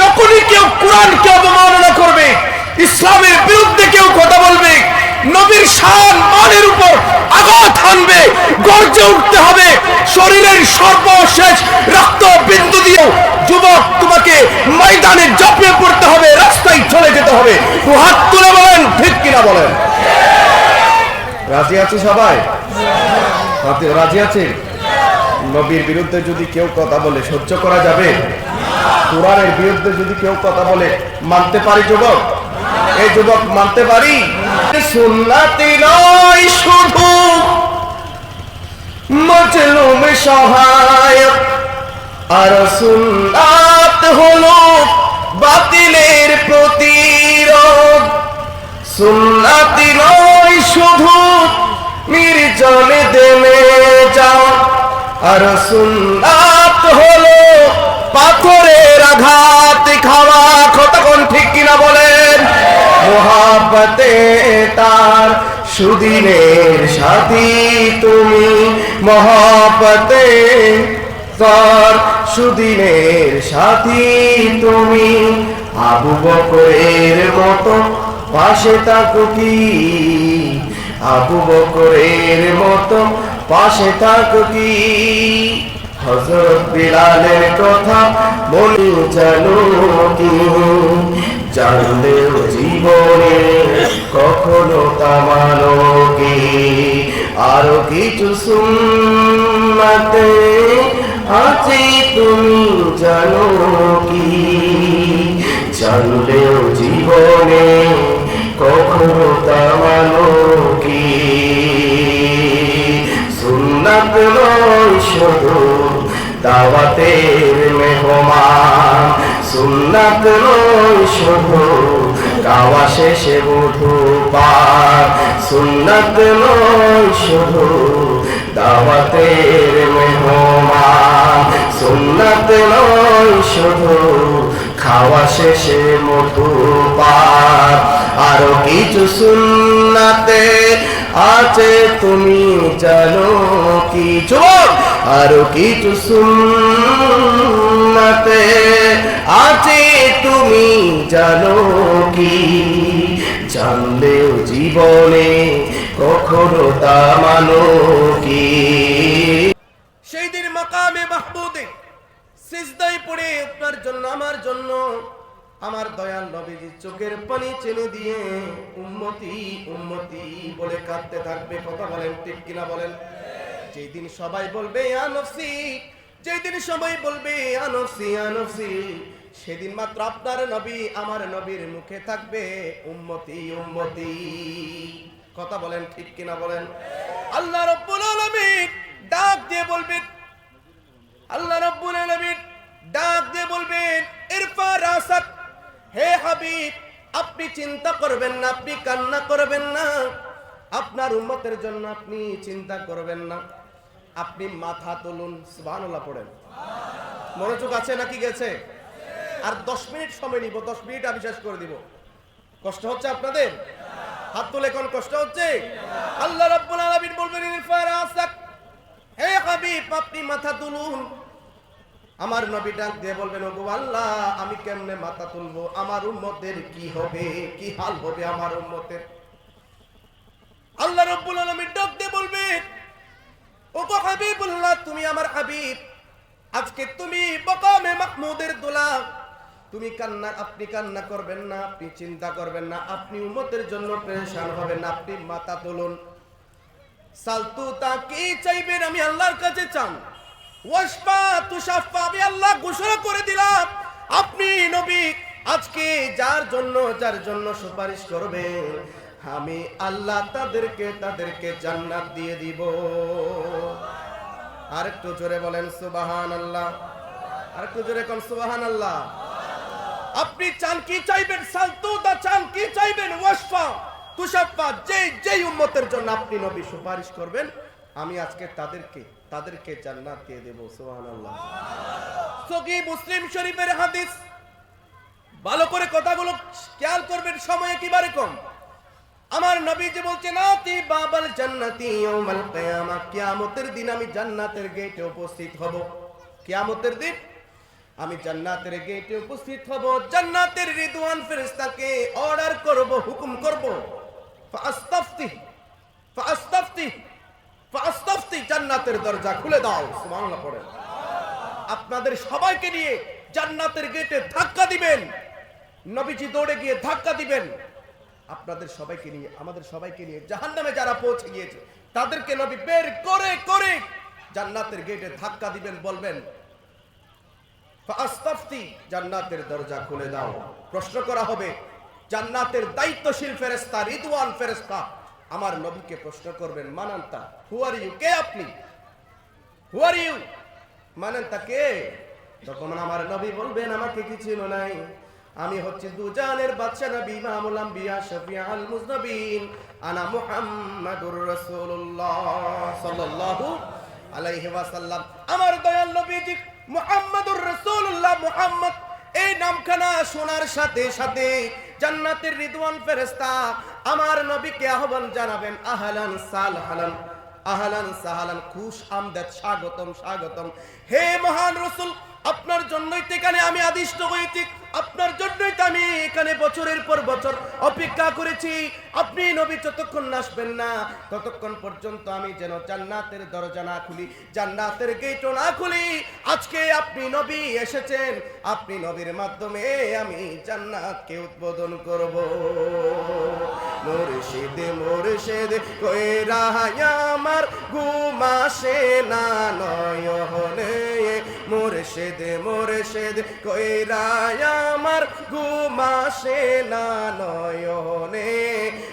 যখনই কেউ কোরআনকে অবমাননা করবে, ইসলামের বিরুদ্ধে কেউ কথা বলবে, নবীর শান মানের উপর আঘাত হানবে, গর্জে উঠতে হবে, শরীরের সর্বশেষ রক্ত বিন্দু দিয়েও যুবক তোমাকে ময়দানে ঝাঁপিয়ে পড়তে হবে, রাস্তায় চলে যেতে হবে। হাত তুলে বলেন, ঠিক কিনা বলেন? রাজি আছে সবাই? রাজি আছে নবীর বিরুদ্ধে যদি কেউ কথা বলে, সহ্য করা যাবে? কোরআনের বিরুদ্ধে যদি কেউ কথা বলে, মানতে পারি যুবক? এই যুবক মানতে পারি? সুন্নাতি নয় শুধু মজলুম আর সুন্নাত হলো বাতিলের প্রতিরোধ। সুন্নাতি নয় শুধু যাও, আর সুন্নাত পাথরের আঘাত খাওয়া কতক্ষণ ঠিক কিনা বলেন? মোহাবতে তার সুদিনের সাথী তুমি। মহাপতে তার সুদিনের সাথী তুমি। আবু বকরের মতো পাশে থাকো কি? আবু বকরের মতো পাশে থাকো কি? হজরত বিলালের কথা মনে জানো কি? জানলেও জীবনে কখনো তামানো কি? আরও কিছু শুনতে আছে তুমি জানো কি? জানলেও জীবনে কখনো তামানো কি? সুন্নাত নয় শুধু দাওয়াতের মেহমান, সুন্নাত নয় শুধু গাওয়া শেষে বধু পার সুন্নাত নয় শুধু দাওয়াতের মেহমান, সুন্নাত নয় শুধু খাওয়া শেষে মধু পার আরও কিছু সুন্নাতে আছে, তুমি জানো কি চুপ আরও কিছু সুন্নাতে আছে, তুমি জানো কি? জানলেও জীবনে কখনো তা মানো কি? সেই দিন মাকামে মাহমুদে সিজদায় পড়ে আপনার জন্য, আমার জন্য আমার দয়াল নবীজি চোখের পানি চেনে দিয়ে উম্মতি উম্মতি বলে কাঁদতে থাকবে, কথা বলেন ঠিক কিনা বলেন? যেই দিন সবাই বলবে আনফসি যেই দিন সবাই বলবে আনফসি আনফসি সেদিন মাত্র আপনার নবী আমার নবীর মুখে থাকবে, উম্মতি উম্মতি কথা বলেন ঠিক কিনা বলেন? আল্লাহ রব্বুল আলামিন ডাক দিয়ে বলবেন, আল্লাহ হাবিব, আপনি চিন্তা করবেন না, আপনি কান্না করবেন না। আপনার উম্মতের জন্য আপনি চিন্তা করবেন না। আপনি মাথা তুলুন, সুবহানাল্লাহ পড়েন। মনোযোগ আছে নাকি গেছে? আর দশ মিনিট সময় নিব, দশ মিনিট আমি শেষ করে দিব। কষ্ট হচ্ছে আপনাদের? হাত তুলে কোন কষ্ট হচ্ছে? আল্লাহ রাব্বুল আলামিন বলবেন ইরফা রাসাক হে হাবিব, আপনি মাথা তুলুন। আমার নবী ডাক দিয়ে বলবেন, ওগো আল্লাহ, আমি কেমনে মাথা তুলবো? আমার উম্মতের কি হবে? কি হাল হবে আমার উম্মতের? আল্লাহ রব্বুল আলামিন ডাক দিয়ে বলবে ওগো হাবিবুল্লাহ, তুমি আমার হাবিব। আজকে তুমি বকামে মাহমুদের দোলা তুমি কান্না, আপনি কান্না করবেন না, আপনি চিন্তা করবেন না, আপনি উম্মতের জন্য পেরেশান হবেন না, আপনি মাথা তুলুন। সালতু তা কি চাইবেন আমি আল্লাহর কাছে চান আমি আল্লাহ করে দিলাম, আপনি নবী, আজকে যার জন্য যার জন্য সুপারিশ করবেন, আমি আল্লাহ তাদেরকে তাদেরকে জান্নাত দিয়ে দিব। আরেকটু জোরে বলেন সুবাহান আল্লাহ আরেকটু জোরে কোন সুবাহান আল্লাহ আপনি চান কি চাইবেন? সালতুদা চান কি চাইবেন? ওয়াসফা তুষাফা যেই উম্মতের জন্য আপনি নবী সুপারিশ করবেন, আমি আজকে তাদেরকে তাদেরকে জান্নাত দিয়ে দেব, সুবহানাল্লাহ। সহি মুসলিম শরীফের হাদিস। ভালো করে কথাগুলো খেয়াল করবেন, সময় একেবারে কম। আমার নবী যে বলছে, নাতি বাবাল জান্নাতি ইয়াউমাল কিয়ামা। কিয়ামতের দিন আমি জান্নাতের গেটে উপস্থিত হব। কিয়ামতের দিন আমি জান্নাতের গেটে উপস্থিত হব। জান্নাতের রিদওয়ান ফেরেশতাকে অর্ডার করব, হুকুম করব। ফাস্তাফতি ফাস্তাফতি জান্নাতের দরজা খুলে দাও, সুবহানাল্লাহ পড়েন আপনাদের সবাইকে নিয়ে জান্নাতের গেটে ধাক্কা দিবেন, নবীজি দৌড়ে গিয়ে ধাক্কা দিবেন। আপনাদের সবাইকে নিয়ে, আমাদের সবাইকে নিয়ে জাহান্নামে যারা পৌঁছে গিয়েছে, তাদেরকে নবী বের করে করে জান্নাতের গেটে ধাক্কা দিবেন, বলবেন জান্নাতের দরজা খুলে দাও। প্রশ্ন করা হবে, জান্নাতের দায়িত্বশীল ফেরেস্তা রিদওয়ান ফেরেস্তা আমার নবীকে প্রশ্ন করবেন, মানান্তা হু আর ইউ কে আপনি? হু আর ইউ মানেন তাকে তখন আমার নবী বলবেন, আমাকে কি ছিল নাই? আমি হচ্ছে দুজানের বাদশা নবী ইমামুল আম্বিয়া শফিউল মুজনবিন আনা মুহাম্মাদুর রাসূলুল্লাহ সাল্লাল্লাহু আলাইহি ওয়াসাল্লাম। আমার দয়াল নবীজি, মুহাম্মাদুর রাসূলুল্লাহ মুহাম্মদ। এই নামখানা শোনার সাথে সাথে জান্নাতের রিদওয়ান ফেরেশতা আমার নবীকে আহ্বান জানাবেন, আহলান সালহালান, আহলান সাহালান, খুশ আমদাদ, স্বাগতম স্বাগতম। হে মহান রসুল আপনার জন্যই তো এখানে আমি আদিষ্ট হয়েছি। আপনার জন্যই তো আমি এখানে বছরের পর বছর অপেক্ষা করেছি। আপনি নবী যতক্ষণ আসবেন না, ততক্ষণ পর্যন্ত আমি যেন জান্নাতের দরজা না খুলি, জান্নাতের গেটও না খুলি। আজকে আপনি নবী এসেছেন, আপনি নবীর মাধ্যমে আমি জান্নাতকে উদ্বোধন করব। মুর্শিদ মুর্শিদ, কইরা আমার ঘুমাসে না, নয়নে মুর্শিদ মুর্শিদ কইরা আমার ঘুমাসে না নয়নে।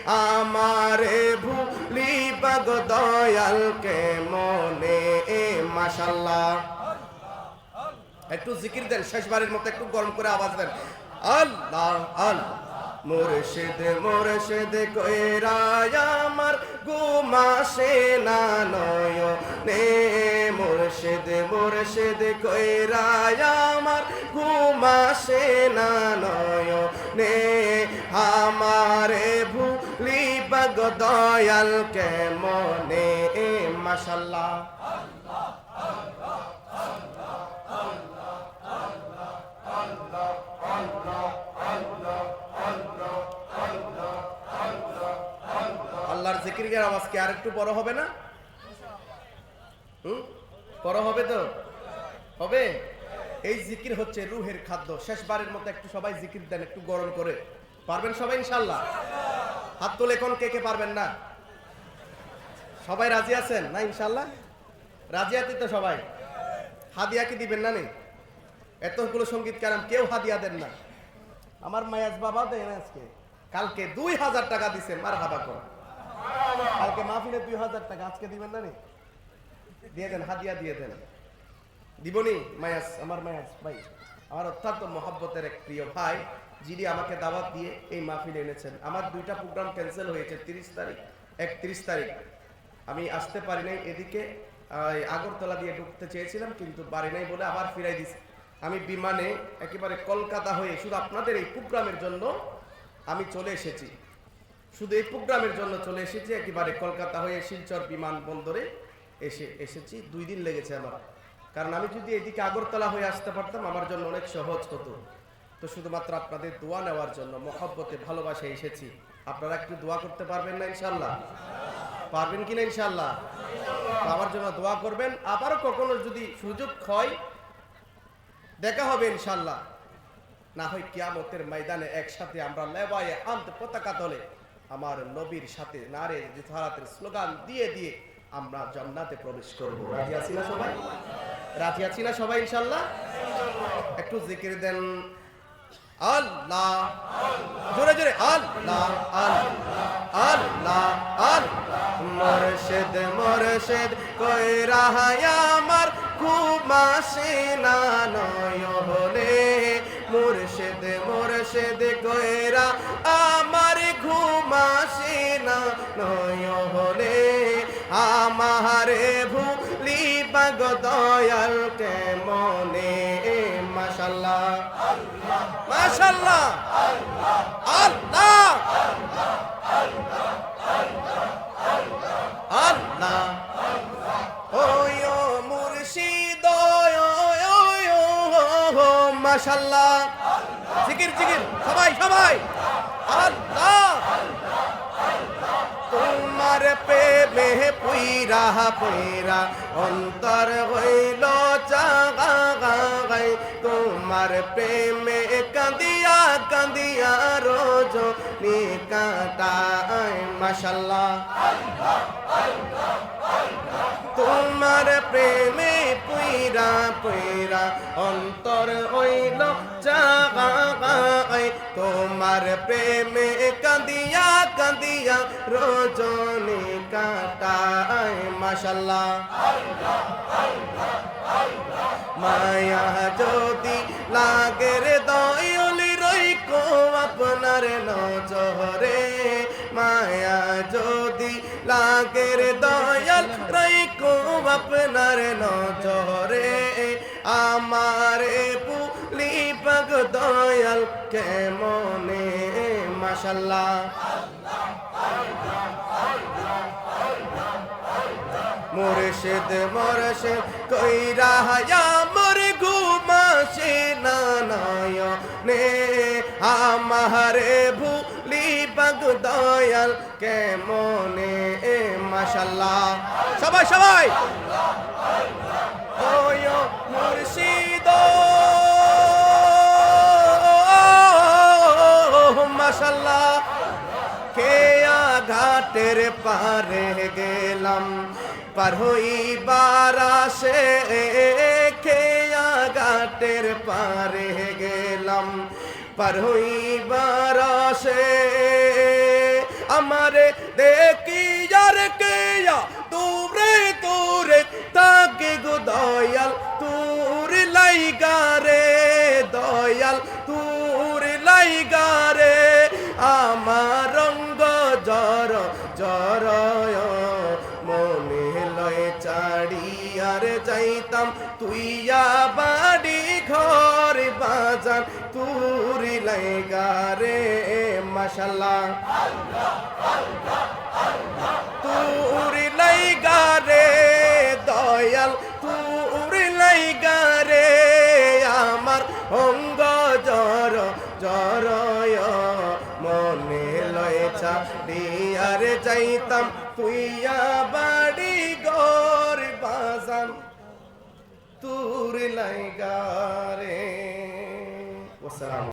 আমারে ভুলি বাগ দয়ালকে মনে এ মাশাল্লাহ। একটু জিকির দেন, শেষবারের মতো একটু গরম করে আওয়াজ দেন। আল্লাহ আল্লাহ। মুর্শিদ মুর্শিদ কইরায় আমার গুমাসে না নয় নে মুর্শিদ মুর্শিদ কইরায় আমার গুমাসে না নয় নে আমারে ভুলি বগ দয়াল কে মনে মাশাল্লাহ। জিকিরের আওয়াজ কি আর একটু বড় হবে না? হুম? বড় হবে তো? হবে? এই জিকির হচ্ছে রুহের খাদ্য। শেষবারের মতো একটু সবাই জিকির দেন, একটু গরম করে। পারবেন সবাই ইনশাল্লাহ হাত তোলে কোন কে কে পারবেন না? সবাই রাজি আছেন না ইনশাল্লাহ রাজি আছি তো সবাই? হাদিয়া কি দিবেন না নেই এতগুলো সংগীত কারাম কেউ হাদিয়া দেন না। আমার মায়াজ বাবা দেন আজকে। কালকে দুই হাজার টাকা দিছে মার হাবা কর। কালকে মাহফিলে দুই হাজার টাকা, আজকে দিবেন না দিয়ে দেন, হাদিয়া দিয়ে দেন। দিবনি? মায়াস, আমার মায়াস, ভাই। আমার অত্যন্ত মহাব্বতের এক প্রিয় ভাই, যিনি আমাকে দাওয়াত দিয়ে এই মাহফিলে এনেছেন। আমার দুইটা প্রোগ্রাম ক্যান্সেল হয়েছে, তিরিশ তারিখ, একত্রিশ তারিখ। আমি আসতে পারি নাই, এদিকে আগরতলা দিয়ে ঢুকতে চেয়েছিলাম, কিন্তু পারি নাই বলে আবার ফিরাই দিছি। আমি বিমানে একেবারে কলকাতা হয়ে শুধু আপনাদের এই প্রোগ্রামের জন্য আমি চলে এসেছি। শুধু এই প্রোগ্রামের জন্য চলে এসেছি, একেবারে কলকাতা হয়ে শিলচর বিমানবন্দরে এসে, এসেছি। দুই দিন লেগেছে আমার। কারণ আমি যদি এদিকে আগরতলা হয়ে আসতে পারতাম, আমার জন্য অনেক সহজ হতো। তো শুধুমাত্র আপনাদের দোয়া নেওয়ার জন্য, মহব্বতে, ভালোবাসে এসেছি। আপনারা একটু দোয়া করতে পারবেন না ইনশাল্লাহ পারবেন কিনা ইনশাল্লাহ আমার জন্য দোয়া করবেন। আবারও কখনো যদি সুযোগ হয়, দেখা হবে ইনশাল্লাহ না হয় কিয়ামতের ময়দানে একসাথে আমরা লেবায়ে হামদ পতাকা তলে। আমার নবীর সাথে নারে রিসালাতের স্লোগান দিয়ে দিয়ে আমরা জান্নাতে প্রবেশ করব। রাজি আছি না সবাই? রাজি আছি না সবাই ইনশাল্লাহ একটু জিকির দেন। আল্লাহ, জোরে জোরে, আল্লাহ আল্লাহ আল্লাহ মরশেদ মরশেদ কই রাহায় আমার না না নয়নে আমারে ভুলি বাগ দয়াল কে মনে মাশাল্লাহ। মাশাল্লাহ। আল্লাহ। আল্লাহ। মাশাল্লাহ। জিকির জিকির। সবাই সবাই। আল্লাহ। তোমার প্রেমে পুইরা পুইরা অন্তর হইল চাগাই তোমার প্রেমে কাঁদিয়া কাঁদিয়া রোজ নি কাটায় মাশাল্লাহ। তোমার প্রেমে পুইরা পুইরা অন্তর হইল জাগাই তোমার প্রেমে কাঁদিয়া রজনী কাটায় মাশাল্লাহ মায়া যদি লাগের দয়লি, রইকো আপনার নজরে। মায়া যদি লাগের দয়াল, রইকো আপনার নজরে। আমারে পুলি পাগ দয়াল কে মনে মাশাল্লাহ মুর্শিদ মুর্শিদ কইরা হায়া, মোর ঘুমাসে না নয় নে। আমারে ভুলি বাগ দয়াল কেমনে এ, মাশাল্লাহ। সবাই সবাই। ওয় মুর্শিদ। মাশাল্লাহ। ঘাটের পারে গেলাম। পার হইবার আসে খেয়া ঘাটের পারে গেলাম। পার হইবার আসে আমারে দেখি যার কেয়া তোরে তোরে তাকে গো দয়াল, তোর লাইগারে দয়াল। লাইগারে মাশাল্লাহ। তুরি লাইগারে দয়াল, তুরি লাইগারে আমার অঙ্গ জর জরয় মনে লয় চাড়িয়ার যাইতাম তুইয়া বাড়ি গর বাজান। তুর লাইগারে ওসালাম